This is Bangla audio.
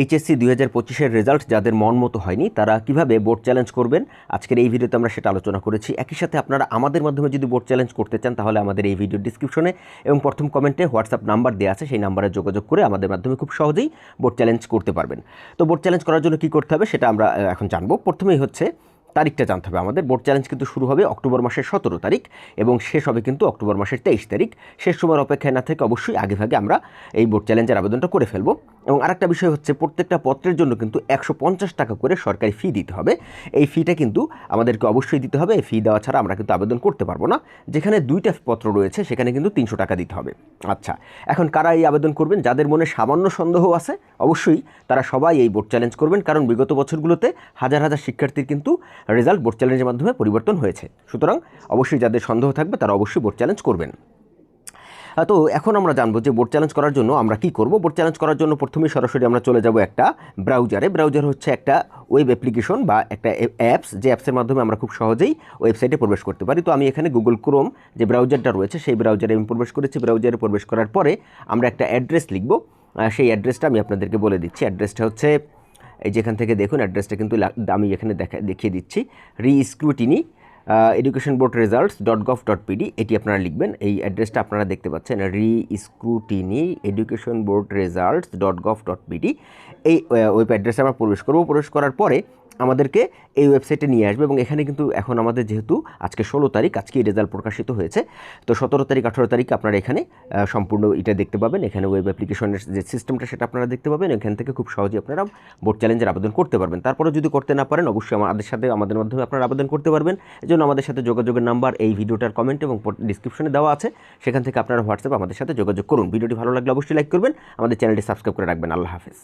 এইচএসসি দুই হাজার পঁচিশের রেজাল্ট যাদের মন মতো হয়নি, তারা কীভাবে বোর্ড চ্যালেঞ্জ করবেন? আজকের এই ভিডিওতে আমরা সেটা আলোচনা করেছি। একই সাথে আপনারা আমাদের মাধ্যমে যদি বোর্ড চ্যালেঞ্জ করতে চান, তাহলে আমাদের এই ভিডিও ডিসক্রিপশনে এবং প্রথম কমেন্টে হোয়াটসঅ্যাপ নাম্বার দেওয়া আছে, সেই নাম্বারে যোগাযোগ করে আমাদের মাধ্যমে খুব সহজেই বোর্ড চ্যালেঞ্জ করতে পারবেন। তো বোর্ড চ্যালেঞ্জ করার জন্য কী করতে হবে, সেটা আমরা এখন জানব। প্রথমেই হচ্ছে তারিখটা জানতে হবে আমাদের। বোর্ড চ্যালেঞ্জ কিন্তু শুরু হবে অক্টোবর মাসের সতেরো তারিখ এবং শেষ হবে কিন্তু অক্টোবর মাসের তেইশ তারিখ। শেষ সময়ের অপেক্ষায় না থেকে অবশ্যই আগেভাগে আমরা এই বোর্ড চ্যালেঞ্জের আবেদনটা করে ফেলব। এবং আরেকটা বিষয় হচ্ছে প্রত্যেকটা পত্রের জন্য কিন্তু একশো পঞ্চাশ টাকা করে সরকারি ফি দিতে হবে। এই ফিটা কিন্তু আমাদেরকে অবশ্যই দিতে হবে। এই ফি দেওয়া ছাড়া আমরা কিন্তু আবেদন করতে পারব না। যেখানে দুইটা পত্র রয়েছে, সেখানে কিন্তু তিনশো টাকা দিতে হবে। আচ্ছা এখন কারা এই আবেদন করবেন? যাদের মনে সামান্য সন্দেহ আছে, অবশ্যই তারা সবাই এই বোর্ড চ্যালেঞ্জ করবেন। কারণ বিগত বছরগুলোতে হাজার হাজার শিক্ষার্থীর কিন্তু রেজাল্ট বোর্ড চ্যালেঞ্জের মাধ্যমে পরিবর্তন হয়েছে। সুতরাং অবশ্যই যাদের সন্দেহ থাকবে, তারা অবশ্যই বোর্ড চ্যালেঞ্জ করবেন। তো এখন আমরা জানব যে বোর্ড চ্যালেঞ্জ করার জন্য আমরা কি করব। বোর্ড চ্যালেঞ্জ করার জন্য প্রথমেই সরাসরি আমরা চলে যাব একটা ব্রাউজারে ব্রাউজার হচ্ছে একটা ওয়েব অ্যাপ্লিকেশন বা একটা অ্যাপস যে অ্যাপসের মাধ্যমে আমরা খুব সহজেই ওয়েবসাইটে প্রবেশ করতে পারি। তো আমি এখানে গুগল ক্রোম যে ব্রাউজারটা রয়েছে, সেই ব্রাউজারে আমি প্রবেশ করেছি। ব্রাউজারে প্রবেশ করার পরে আমরা একটা অ্যাড্রেস লিখব। সেই অ্যাড্রেসটা আমি আপনাদেরকে বলে দিচ্ছি। অ্যাড্রেসটা হচ্ছে, এই যেখান থেকে দেখুন অ্যাড্রেসটা কিন্তু আমি এখানে দেখা, দেখিয়ে দিচ্ছি। Re scrutiny education board results dot gov dot BD এটি আপনারা লিখবেন। এই অ্যাড্রেসটা আপনারা দেখতে পাচ্ছেন। Re scrutiny education board results dot gov dot BD এই ওয়েব অ্যাড্রেসে আমরা প্রবেশ করব। প্রবেশ করার পরে আমাদেরকে এই ওয়েবসাইটে নিয়ে আসবে এবং এখানে কিন্তু এখন আমাদের যেহেতু আজকে ষোলো তারিখ, আজকে রেজাল্ট প্রকাশিত হয়েছে। তো সতেরো তারিখ, আঠেরো তারিখ আপনারা এখানে সম্পূর্ণ এটা দেখতে পাবেন। এখানে ওয়েব অ্যাপ্লিকেশনের যে সিস্টেমটা সেটা আপনারা দেখতে পাবেন। এখান থেকে খুব সহজেই আপনারা বোর্ড চ্যালেঞ্জের আবেদন করতে পারবেন। তারপরে যদি করতে না পারেন, অবশ্যই আমাদের সাথে, আমাদের মাধ্যমে আপনারা আবেদন করতে পারবেন। এজন্য আমাদের সাথে যোগাযোগের নাম্বার, এই ভিডিওটার কমেন্ট এবং ডিসক্রিপশনে দেওয়া আছে। সেখান থেকে আপনারা হোয়াটসঅ্যাপ আমাদের সাথে যোগাযোগ করুন। ভিডিওটি ভালো লাগলে অবশ্যই লাইক করবেন। আমাদের চ্যানেলটি সাবস্ক্রাইব করে রাখবেন। আল্লাহ হাফেজ।